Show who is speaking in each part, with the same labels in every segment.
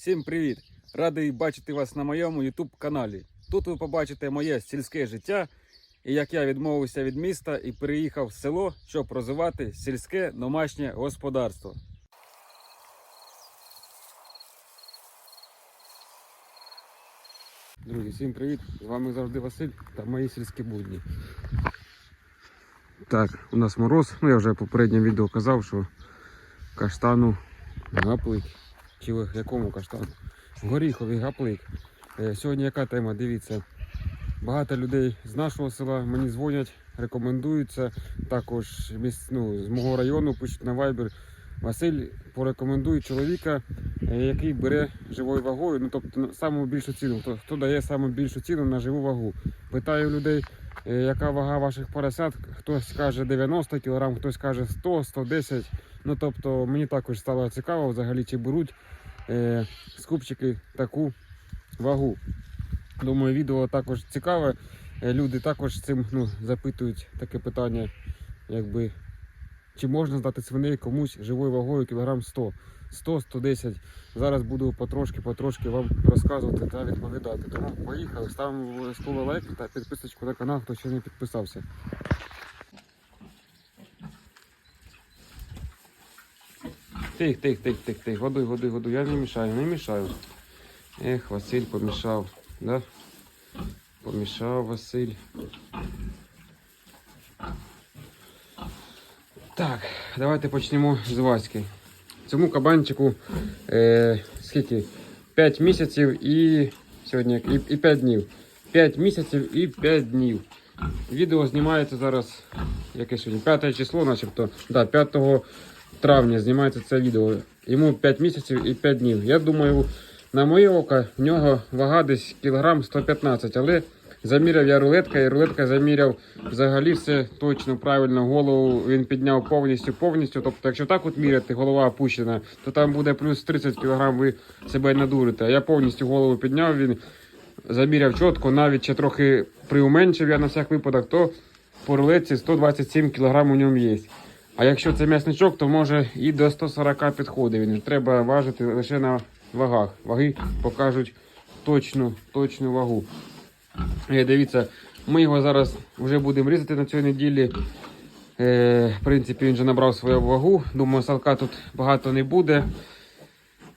Speaker 1: Всім привіт! Радий бачити вас на моєму YouTube каналі. Тут ви побачите моє сільське життя і як я відмовився від міста і переїхав в село, щоб розвивати сільське домашнє господарство. Друзі, всім привіт! З вами завжди Василь та мої сільські будні. Так, у нас мороз. Ну я вже в попередньому відео казав, що каштану гаплик. Чи якому каштану? Горіховий гаплик. Е, Сьогодні яка тема? Дивіться. Багато людей з нашого села мені дзвонять, рекомендуються. Також ну, з мого району пишуть на Viber. Василь порекомендує чоловіка, е, який бере живою вагою, ну тобто саму більшу ціну. Хто, хто дає саму більшу ціну на живу вагу. Питаю людей, е, яка вага ваших поросят. Хтось каже 90 кг, хтось каже 100, 110 Ну тобто мені також стало цікаво взагалі, чи беруть е, скупчики таку вагу. Думаю, відео також цікаве. Е, Люди також цим ну, запитують таке питання, якби чи можна здати свиней комусь живою вагою кілограм 100, 100-110. Зараз буду потрошки-потрошки вам розказувати та відповідати. Тому поїхали, ставимо обов'язково лайк та підписочку на канал, хто ще не підписався. Тих, тих, тих, тих, тих. Годуй, годуй, годуй. Я не мішаю, не мішаю. Ех, Василь помішав, да? Помішав Василь. Так, давайте почнемо з Васьки. Цьому кабанчику е, скільки? 5 місяців і сьогодні і, і 5 днів. 5 місяців і 5 днів. Відео знімається зараз, яке сьогодні? 5 число, начебто. Да, 5 травня знімається це відео. Йому 5 місяців і 5 днів. Я думаю, на моє око, в нього вага десь кілограм 115, але заміряв я рулетка, і рулетка заміряв взагалі все точно, правильно. Голову він підняв повністю, повністю. Тобто, якщо так от міряти, голова опущена, то там буде плюс 30 кг, ви себе надурите. А я повністю голову підняв, він заміряв чітко, навіть ще трохи приуменшив я на всяк випадок, то по рулетці 127 кг у ньому є. А якщо це м'ясничок, то може і до 140 підходить. Він треба важити лише на вагах. Ваги покажуть точну, точну вагу. Е, Дивіться, ми його зараз вже будемо різати на цій неділі. Е, в принципі, він вже набрав свою вагу. Думаю, салка тут багато не буде.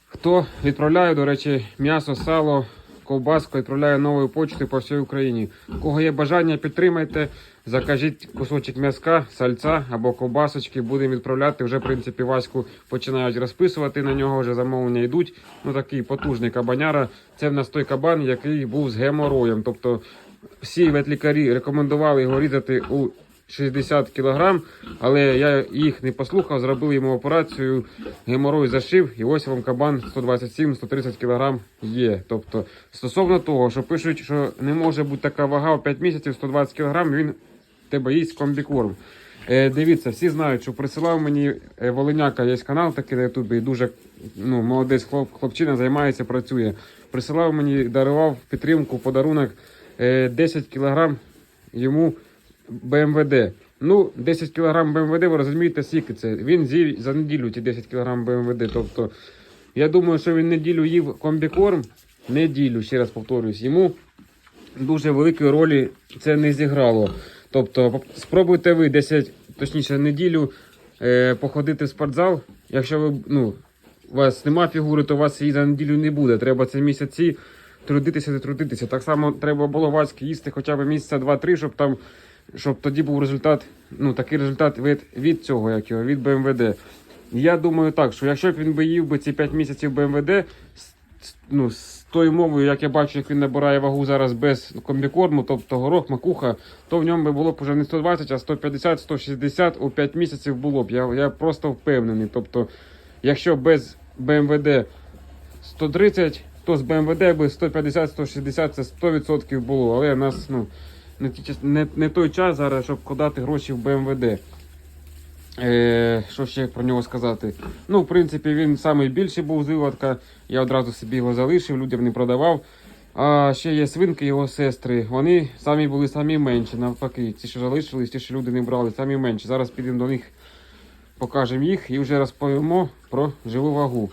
Speaker 1: Хто відправляє, до речі, м'ясо, сало, ковбаску, відправляє новою почтою по всій Україні. У кого є бажання, підтримайте, закажіть кусочок м'яска, сальця або ковбасочки, будемо відправляти. Вже, в принципі, Ваську починають розписувати на нього, вже замовлення йдуть. Ну такий потужний кабаняра. Це в нас той кабан, який був з гемороєм. Тобто всі ветлікарі рекомендували його різати у 60 кг, але я їх не послухав, зробив йому операцію, геморой зашив, і ось вам кабан 127-130 кг є. Тобто, стосовно того, що пишуть, що не може бути така вага в 5 місяців 120 кг, він тебе їсть комбікорм. Е, дивіться, всі знають, що присилав мені е, Волиняка, є канал такий на Ютубі, дуже ну, молодець хлоп, хлопчина займається, працює. Присилав мені, дарував підтримку, подарунок е, 10 кг йому БМВД. Ну, 10 кг БМВД, ви розумієте, скільки це. Він з'їв за неділю ті 10 кг БМВД. Тобто, я думаю, що він неділю їв комбікорм, неділю, ще раз повторюсь, йому дуже великої ролі це не зіграло. Тобто, спробуйте ви 10, точніше, неділю е, походити в спортзал. Якщо ви, ну, у вас нема фігури, то у вас її за неділю не буде. Треба це місяці трудитися, не трудитися. Так само треба було васьки їсти хоча б місяця 2-3, щоб там, щоб тоді був результат, ну такий результат від, від цього, як його, від БМВД. Я думаю так, що якщо б він би їв би ці 5 місяців БМВД, ну, з тою мовою, як я бачу, як він набирає вагу зараз без комбікорму, тобто горох, макуха, то в ньому би було б вже не 120, а 150-160 у 5 місяців було б. Я, я просто впевнений. Тобто, якщо без БМВД 130, то з БМВД би 150-160 це 100% було. Але нас ну, не, не, не той час зараз, щоб вкладати гроші в БМВД. Е, що ще про нього сказати? Ну, в принципі, він найбільший був з виводка. Я одразу собі його залишив, людям не продавав. А ще є свинки, його сестри. Вони самі були самі менші, навпаки. Ті, що залишились, ті, що люди не брали, самі менші. Зараз підемо до них, покажемо їх і вже розповімо про живу вагу.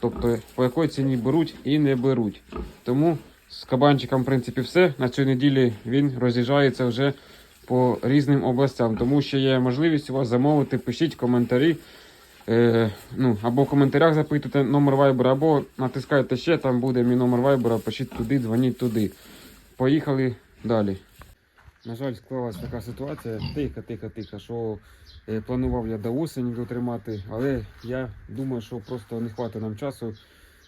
Speaker 1: тобто по якій ціні беруть і не беруть. Тому з кабанчиком, в принципі, все. На цій неділі він роз'їжджається вже по різним областям. Тому що є можливість у вас замовити, пишіть коментарі. Е, ну, або в коментарях запитуйте номер вайбера, або натискайте ще, там буде мій номер вайбера, пишіть туди, дзвоніть туди. Поїхали далі. На жаль, склалася така ситуація, тихо, тихо, тихо, що е, планував я до осені дотримати, але я думаю, що просто не хватить нам часу,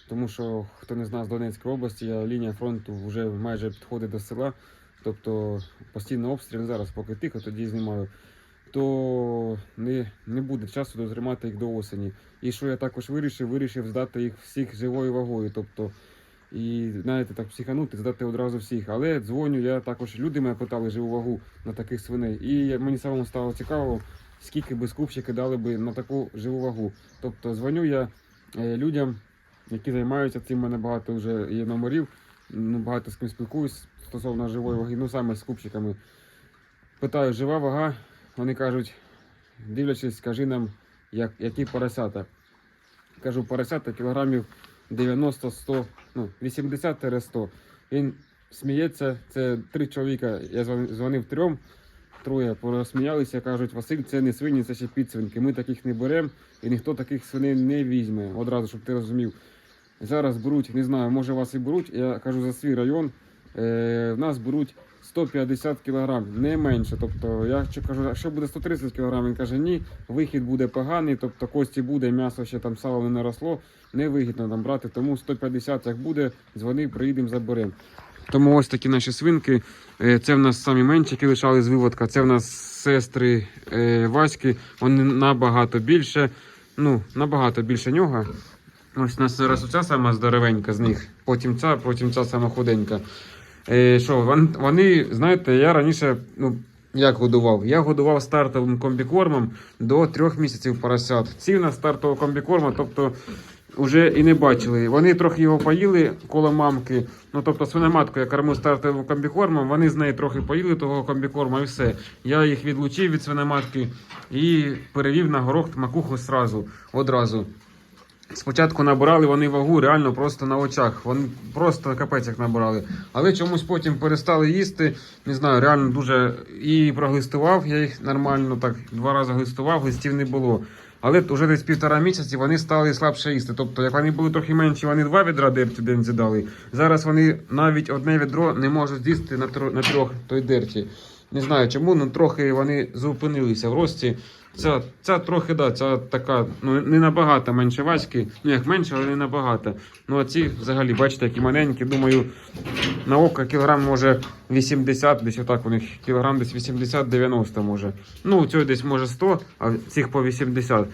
Speaker 1: тому що, хто не знає, з Донецької області, лінія фронту вже майже підходить до села, тобто постійно обстріл зараз, поки тихо, тоді знімаю, то не, не буде часу дотримати їх до осені. І що я також вирішив, вирішив здати їх всіх живою вагою. тобто і знаєте, так психанути, здати одразу всіх. Але дзвоню, я також люди мене питали живу вагу на таких свиней. І мені самому стало цікаво, скільки би скупщики дали би на таку живу вагу. Тобто дзвоню я е, людям, які займаються цим, мене багато вже є номерів, ну, багато з ким спілкуюсь стосовно живої ваги, ну саме з скупщиками. Питаю, жива вага, вони кажуть, дивлячись, скажи нам, як, які поросята. Кажу, поросята кілограмів 90-100, ну, 80-100. Він сміється, це три чоловіка. Я дзвонив трьом, троє порозсміялися, кажуть, Василь, це не свині, це ще підсвинки. Ми таких не беремо і ніхто таких свиней не візьме. Одразу, щоб ти розумів. Зараз беруть, не знаю, може вас і беруть. Я кажу за свій район. Е, в нас беруть 150 кг, не менше. Тобто я кажу, а що буде 130 кг? Він каже, ні, вихід буде поганий, тобто кості буде, м'ясо ще там сало не наросло, невигідно там брати. Тому 150 як буде, дзвони, приїдемо, заберемо. Тому ось такі наші свинки. Е, Це в нас самі менші, лишали з виводка. Це в нас сестри е, Васьки. Вони набагато більше. Ну, набагато більше нього. Ось у нас зараз оця сама здоровенька з них. Потім ця, потім ця сама худенька. Е, що, вони, знаєте, я раніше, ну, як годував? Я годував стартовим комбікормом до трьох місяців поросят. Ці в нас стартового комбікорма, тобто вже і не бачили. Вони трохи його поїли коло мамки. Ну, тобто свиноматку я кормив стартовим комбікормом, вони з неї трохи поїли того комбікорма і все. Я їх відлучив від свиноматки і перевів на горох макуху одразу. Спочатку набирали вони вагу реально просто на очах. Вони просто капець як набирали. Але чомусь потім перестали їсти. Не знаю, реально дуже і проглистував я їх нормально, так два рази глистував, глистів не було. Але вже десь півтора місяці вони стали слабше їсти. Тобто, як вони були трохи менші, вони два відра дерті день з'їдали. Зараз вони навіть одне відро не можуть з'їсти на, трьох той дерті. Не знаю чому, ну трохи вони зупинилися в рості. Ця, ця трохи, да, ця така, ну не набагато менше васьки. Ну як менше, але не набагато. Ну а ці взагалі, бачите, які маленькі. Думаю, на око кілограм може 80, десь отак у них кілограм десь 80-90 може. Ну, цього десь може 100, а цих по 80.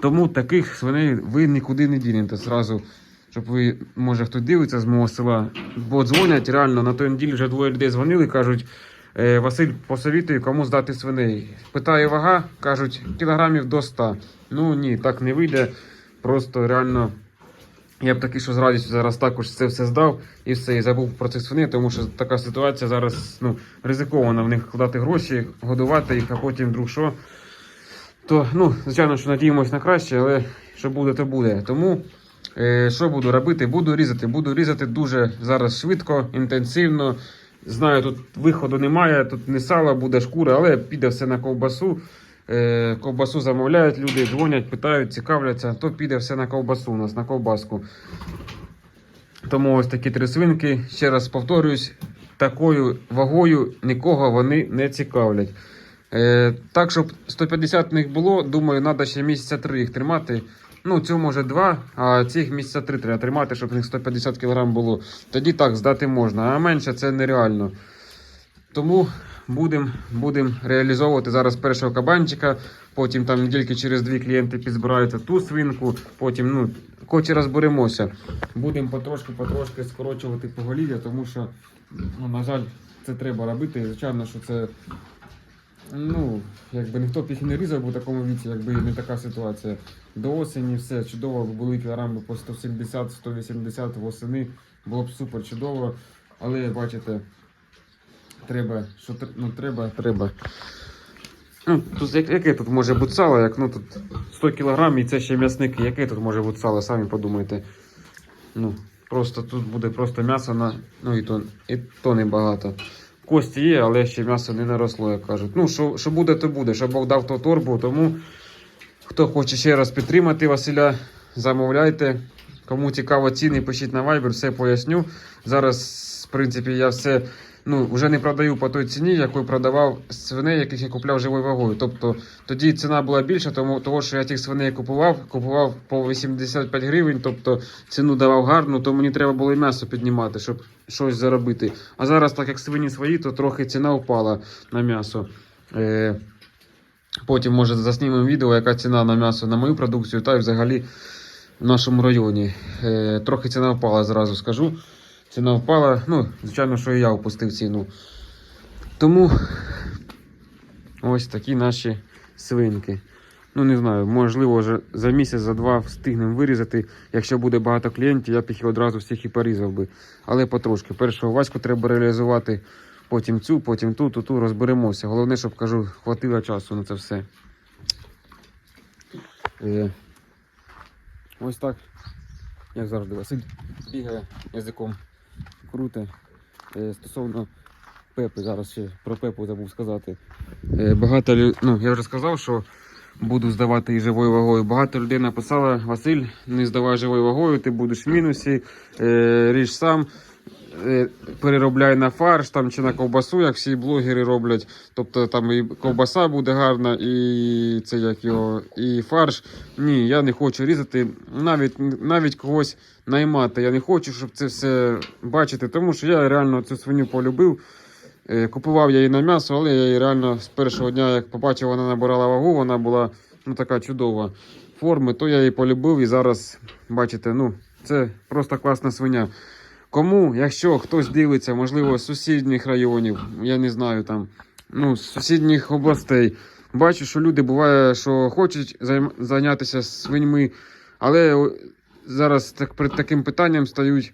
Speaker 1: Тому таких свиней ви нікуди не дінете зразу. Щоб ви, може, хто дивиться з мого села, бо дзвонять реально на той неділі вже двоє людей дзвонили, кажуть. «Е, Василь, посовітує, кому здати свиней. Питає вага, кажуть, кілограмів до 100. Ну ні, так не вийде. Просто реально. Я б таки, що з радістю зараз також це все здав і все, і забув про цих свиней, тому що така ситуація зараз ну, ризикована в них вкладати гроші, годувати їх, а потім вдруг що. То, ну, звичайно, що надіємось на краще, але що буде, то буде. Тому е, що буду робити? Буду різати. Буду різати дуже зараз швидко, інтенсивно. Знаю, тут виходу немає, тут не сало, буде шкура, але піде все на ковбасу. Е, ковбасу замовляють люди, дзвонять, питають, цікавляться, то піде все на ковбасу у нас, на ковбаску. Тому ось такі три свинки. Ще раз повторюсь, такою вагою нікого вони не цікавлять. Е, так, щоб 150 в них було, думаю, треба ще місяця три їх тримати. Ну, цього може два, а цих місяця три треба тримати, щоб в них 150 кг було. Тоді так здати можна, а менше це нереально. Тому будемо будем реалізовувати зараз першого кабанчика. Потім там недільки через дві клієнти підзбираються ту свинку. Потім, ну, хоч розберемося. Будемо потрошки-потрошки скорочувати поголів'я, тому що, ну, на жаль, це треба робити. Звичайно, що це. Ну, якби ніхто б їх не різав у такому віці, якби не така ситуація. До осені все чудово, були кілограми по 170-180 восени, було б супер чудово. Але бачите, треба, що ну, треба, треба. Ну, тут яке тут може бути сало, як ну тут 100 кг і це ще м'ясники, яке тут може бути сало, самі подумайте. Ну, просто тут буде просто м'ясо на. Ну і то, і то небагато. Кості є, але ще м'ясо не наросло, як кажуть. Ну, що, що буде, то буде. Що Бог дав то торбу, тому хто хоче ще раз підтримати Василя, замовляйте. Кому цікаво ціни, пишіть на Viber, все поясню. Зараз, в принципі, я все ну, вже не продаю по той ціні, яку продавав свиней, яких я купляв живою вагою. Тобто тоді ціна була більша, тому того, що я тих свиней купував, купував по 85 гривень, тобто ціну давав гарну, то мені треба було і м'ясо піднімати, щоб щось заробити. А зараз, так як свині свої, то трохи ціна впала на м'ясо. Е, Потім, може, заснімемо відео, яка ціна на м'ясо на мою продукцію, та й взагалі в нашому районі. Е, трохи ціна впала, зразу скажу. Ціна впала, ну, звичайно, що і я опустив ціну. Тому ось такі наші свинки. Ну, не знаю, можливо, вже за місяць, за два встигнемо вирізати. Якщо буде багато клієнтів, я б їх одразу всіх і порізав би. Але потрошки. Першого Ваську треба реалізувати, потім цю, потім ту, ту, ту розберемося. Головне, щоб кажу, хватило часу на це все. Е, ось так. Як завжди, Василь бігає язиком круте. Е, стосовно Пепи, зараз ще про Пепу забув сказати. Е, багато ну, я вже сказав, що буду здавати її живою вагою. Багато людей написало, Василь, не здавай живою вагою, ти будеш в мінусі, е, ріж сам. е, Переробляй на фарш там, чи на ковбасу, як всі блогери роблять. Тобто там і ковбаса буде гарна, і це як його, і фарш. Ні, я не хочу різати, навіть, навіть когось наймати. Я не хочу, щоб це все бачити, тому що я реально цю свиню полюбив. Е, Купував я її на м'ясо, але я її реально з першого дня, як побачив, вона набирала вагу, вона була ну, така чудова форми, то я її полюбив і зараз, бачите, ну, це просто класна свиня. Кому, якщо хтось дивиться, можливо, з сусідніх районів, я не знаю там, ну, з сусідніх областей, бачу, що люди буває, що хочуть зайнятися свиньми, але зараз так, перед таким питанням стають.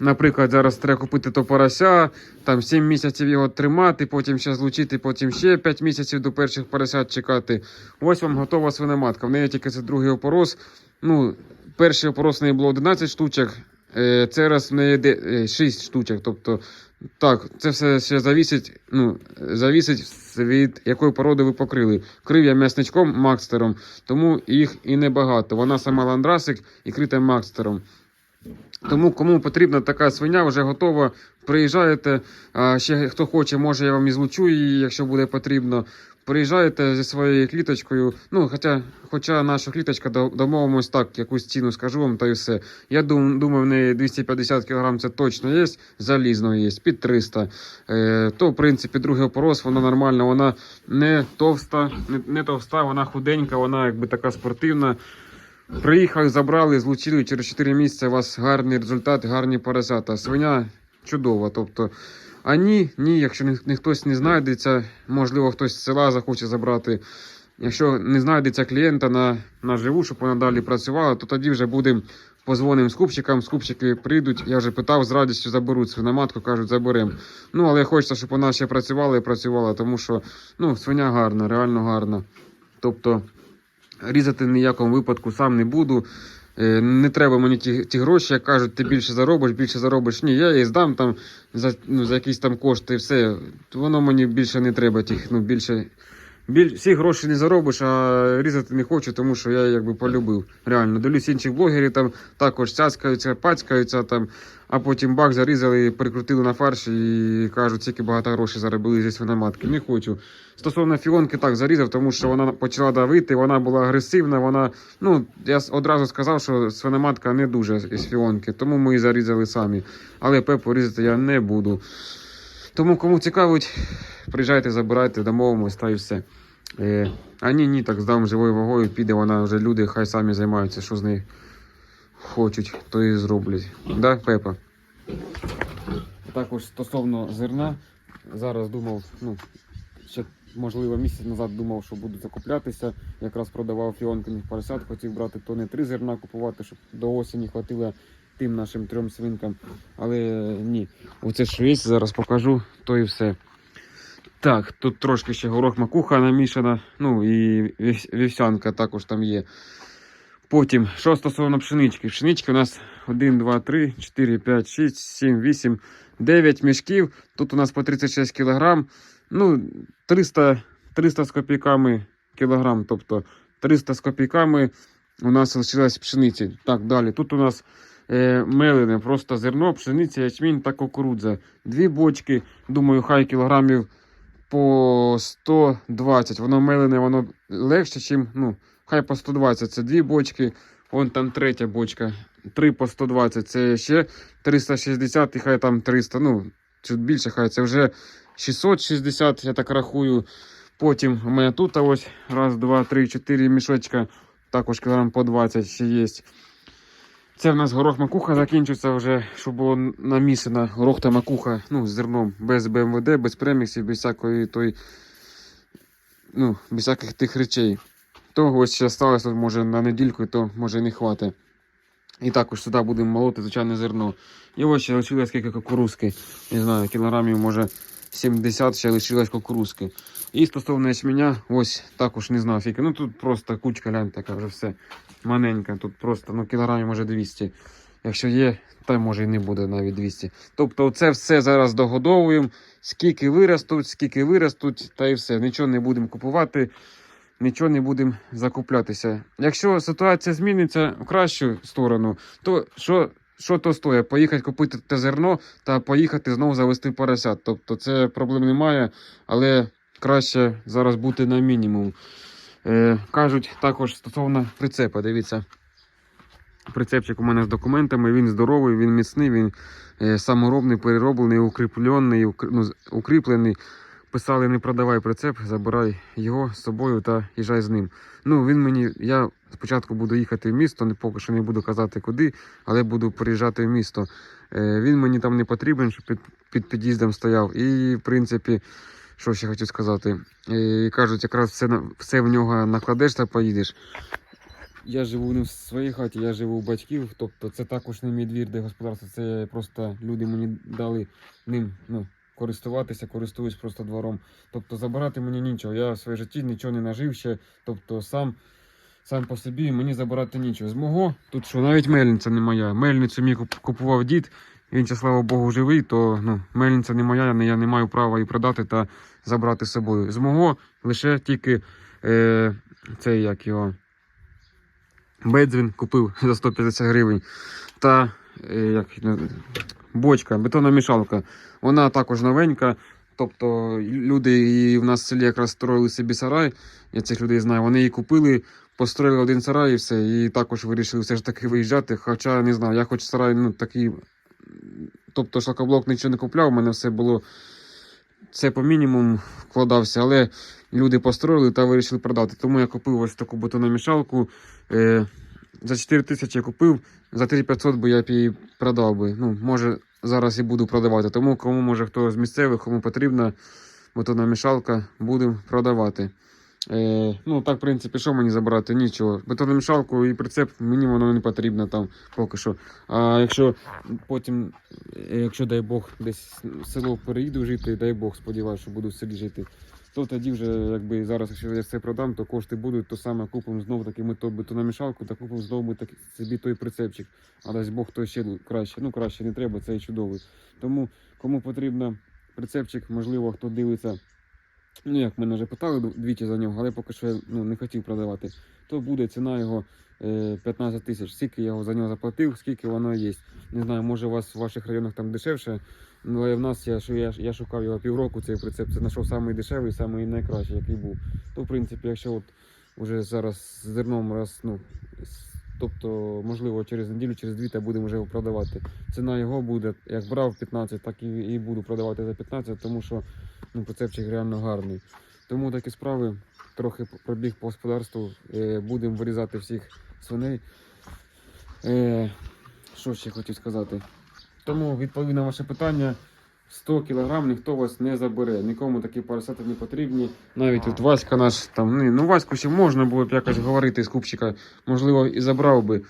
Speaker 1: Наприклад, зараз треба купити то порося, там 7 місяців його тримати, потім ще злучити, потім ще 5 місяців до перших поросят чекати. Ось вам готова свиноматка. В неї тільки це другий опорос. Ну, перший опорос в неї було 11 штучок, е, це раз в неї е, 6 штучок. Тобто, так, це все ще завісить, ну, завісить від якої породи ви покрили. Крив я м'ясничком Макстером, тому їх і небагато. Вона сама ландрасик і крита Макстером. Тому кому потрібна така свиня, вже готова. Приїжджаєте. Ще хто хоче, може я вам і злучу її, якщо буде потрібно. Приїжджаєте зі своєю кліточкою. Ну, хоча, хоча наша кліточка домовимось так, якусь ціну скажу вам, та й все. Я дум, думаю, в неї 250 кг це точно є, залізно є, під 300. Е, то, в принципі, другий опорос, вона нормальна, вона не товста, не, не товста, вона худенька, вона якби така спортивна. Приїхали, забрали, злучили через 4 місяці. У вас гарний результат, гарні поросята. Свиня чудова. Тобто, а ні, ні, якщо ні, ні хтось не знайдеться, можливо, хтось з села захоче забрати. Якщо не знайдеться клієнта на, на живу, щоб вона далі працювала, то тоді вже будемо позвонимо скупщикам. Скупщики прийдуть. Я вже питав, з радістю заберуть свиноматку, кажуть, заберемо. Ну, але хочеться, щоб вона ще працювала і працювала, тому що ну, свиня гарна, реально гарна. Тобто. Різати в ніякому випадку сам не буду. Е, Не треба мені ті, ті гроші, як кажуть, ти більше заробиш, більше заробиш. Ні, я її здам там за, ну, за якісь там кошти і все. Воно мені більше не треба тих, ну, більше. Біль, всі гроші не заробиш, а різати не хочу, тому що я якби полюбив. Реально, дивлюсь інших блогерів там також цяцкаються, пацькаються там, а потім бак зарізали, прикрутили на фарш і кажуть, скільки багато грошей заробили зі свиноматки. Не хочу. Стосовно фіонки так зарізав, тому що вона почала давити, вона була агресивна. Вона, ну, я одразу сказав, що свиноматка не дуже із фіонки, тому ми її зарізали самі. Але пепу різати я не буду. Тому кому цікавить, приїжджайте, забирайте, домовимось та і все. Е, а ні, ні, так здам живою вагою, піде вона вже люди, хай самі займаються, що з нею хочуть, то і зроблять. Да, Пепа? Також стосовно зерна, зараз думав, ну, ще можливо місяць назад думав, що буду закуплятися. Якраз продавав фіонкиних поросят, хотів брати тони три зерна купувати, щоб до осені хватило тим нашим трьом свинкам. Але ні. Оце що є, зараз покажу, то і все. Так, тут трошки ще горох макуха намішана, ну і вівс- вівсянка також там є. Потім, що стосовно пшенички. Пшенички у нас 1, 2, 3, 4, 5, 6, 7, 8, 9 мішків. Тут у нас по 36 кг. Ну, 300, 300 з копійками кілограм, тобто 300 з копійками у нас лишилось пшениці. Так, далі. Тут у нас е, мелене, просто зерно, пшениця, ячмінь та кукурудза. Дві бочки, думаю, хай кілограмів по 120. Воно мелене, воно легше, ніж, ну, хай по 120. Це дві бочки. Вон там третя бочка. Три по 120. Це ще 360 і хай там 300. Ну, чуть більше, хай це вже 660, я так рахую. Потім у мене тут ось раз, два, три, чотири мішочка. Також кілограм по 20 ще є. Це в нас горох макуха закінчиться вже, щоб було намісено горох та макуха ну, з зерном, без БМВД, без преміксів, без всякої той, ну, без всяких тих речей. То ось ще сталося, може на недільку, то може не хватить. І також сюди будемо молоти звичайне зерно. І ось ще лишилось скільки кукурузки. Не знаю, кілограмів може 70 ще лишилось кукурузки. І стосовно ячменя, ось також не знаю скільки. Ну тут просто кучка глянь, така вже все маленька. Тут просто ну, кілограмів може 200. Якщо є, то може і не буде навіть 200. Тобто це все зараз догодовуємо. Скільки виростуть, скільки виростуть, та і все. Нічого не будемо купувати, нічого не будемо закуплятися. Якщо ситуація зміниться в кращу сторону, то що, що то стоїть? Поїхати купити те зерно та поїхати знову завести поросят. Тобто це проблем немає, але краще зараз бути на мінімум. Е, кажуть також стосовно прицепа. Дивіться. Прицепчик у мене з документами, він здоровий, він міцний, він е, саморобний, перероблений, укріплений, укр- ну, укріплений. Писали, не продавай прицеп, забирай його з собою та їжджай з ним. Ну, він мені, я спочатку буду їхати в місто, поки що не буду казати куди, але буду приїжджати в місто. Е, він мені там не потрібен, щоб під, під під'їздом стояв. І, в принципі, що ще хочу сказати. Е, кажуть, якраз все, все в нього накладеш та поїдеш. Я живу не в своїй хаті, я живу у батьків, тобто це також не мій двір, де господарство, це просто люди мені дали ним ну, користуватися, користуюсь просто двором. Тобто забирати мені нічого. Я в своїй житті нічого не нажив ще, тобто сам, сам по собі мені забирати нічого. З мого тут що, навіть мельниця не моя. Мельницю куп- купував дід, він, ще, слава Богу, живий, то ну, мельниця не моя, я не маю права її продати та забрати з собою. З мого лише тільки е, цей як його. Бедзвін купив за 150 гривень. Та е, як, бочка, бетонна мішалка. Вона також новенька. Тобто люди її в нас в селі якраз строїли собі сарай. Я цих людей знаю. Вони її купили, построїли один сарай і все. І також вирішили все ж таки виїжджати. Хоча не знаю, я хоч сарай ну, такий. Тобто шлакоблок нічого не купляв, у мене все було. Це по мінімуму вкладався, але люди построїли та вирішили продати. Тому я купив ось таку бетономішалку. Е, за 4 тисячі я купив, за 3500 би я б її продав би. Ну, може, зараз і буду продавати. Тому кому може хто з місцевих, кому потрібна бетономішалка, будемо продавати. Е, ну, так, в принципі, що мені забрати? Нічого. Бетономішалку і прицеп мені воно не потрібно там поки що. А якщо потім, е, якщо дай Бог, десь в село переїду жити, дай Бог, сподіваюся, що буду в селі жити. То тоді вже, якби зараз, якщо я це продам, то кошти будуть, то саме купимо знову таки ми то бетономішалку та купимо знову ми таки собі той прицепчик. А дасть Бог, то ще краще. Ну краще не треба, це і чудовий. Тому кому потрібно прицепчик, можливо, хто дивиться. Ну, як мене вже питали двічі за нього, але поки що ну, не хотів продавати, то буде ціна його е, 15 тисяч. Скільки я його за нього заплатив, скільки воно є. Не знаю, може у вас в ваших районах там дешевше. Ну, але в нас я, що я, я шукав його півроку, цей прицеп, це знайшов самий дешевий, самий найкращий, який був. То, в принципі, якщо от уже зараз з зерном раз, ну, тобто, можливо, через неділю, через дві, та будемо вже його продавати. Ціна його буде, як брав 15, так і, і буду продавати за 15, тому що ну, прицепчик реально гарний. Тому такі справи, трохи пробіг по господарству, е, будемо вирізати всіх свиней. Е, що ще хотів сказати? Тому відповів на ваше питання. 100 кг ніхто вас не забере. Нікому такі парасети не потрібні. Навіть от Васька наш там. Ну, ну Ваську ще можна було б якось говорити з купчика, можливо, і забрав би.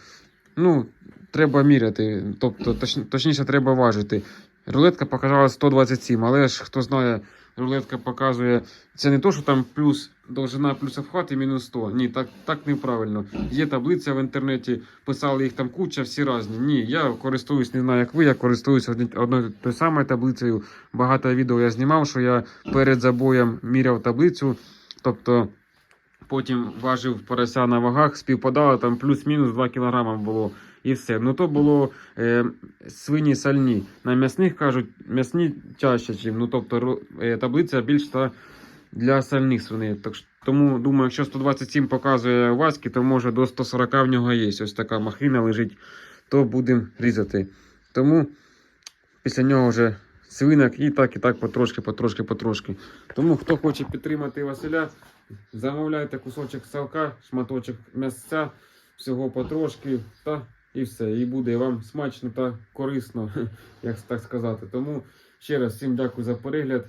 Speaker 1: Ну, треба міряти, тобто, точ, точніше, треба важити. Рулетка показала 127, але ж хто знає, рулетка показує. Це не то, що там плюс довжина плюс обхват і мінус 100. Ні, так, так неправильно. Є таблиця в інтернеті, писали їх там куча, всі різні. Ні, я користуюсь, не знаю, як ви, я користуюсь одною тою самою таблицею. Багато відео я знімав, що я перед забоєм міряв таблицю. Тобто потім важив порося на вагах, співпадало там плюс-мінус 2 кг було. І все. Ну то було е, свині сальні. На м'ясних кажуть, м'ясні чаще, чим. Ну тобто е, таблиця більш та для сальних свиней. Так, тому думаю, якщо 127 показує Васьки, то може до 140 в нього є. Ось така махина лежить, то будемо різати. Тому після нього вже свинок і так, і так потрошки, потрошки, потрошки. Тому хто хоче підтримати Василя, замовляйте кусочок салка, шматочок м'ясця, всього потрошки, та і все. І буде вам смачно та корисно, як так сказати. Тому ще раз всім дякую за перегляд.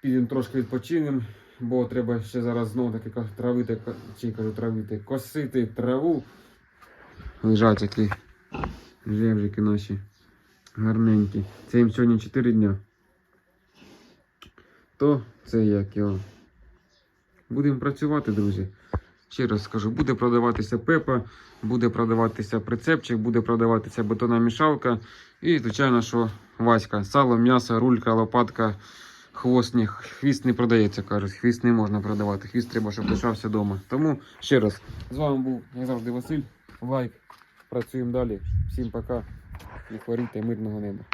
Speaker 1: Підемо трошки відпочинемо, бо треба ще зараз знову таки травити, чи кажу травити, косити траву. Лежать такі жевжики наші гарненькі. Це їм сьогодні 4 дня. То це як його. Будемо працювати, друзі. Ще раз скажу, буде продаватися пепа, буде продаватися прицепчик, буде продаватися бетонна мішалка. І, звичайно, що Васька. Сало, м'ясо, рулька, лопатка, хвост ні. Хвіст не продається, кажуть. Хвіст не можна продавати. Хвіст треба, щоб лишався вдома. Тому ще раз. З вами був, як завжди, Василь. Лайк. Працюємо далі. Всім пока. І хворійте мирного неба.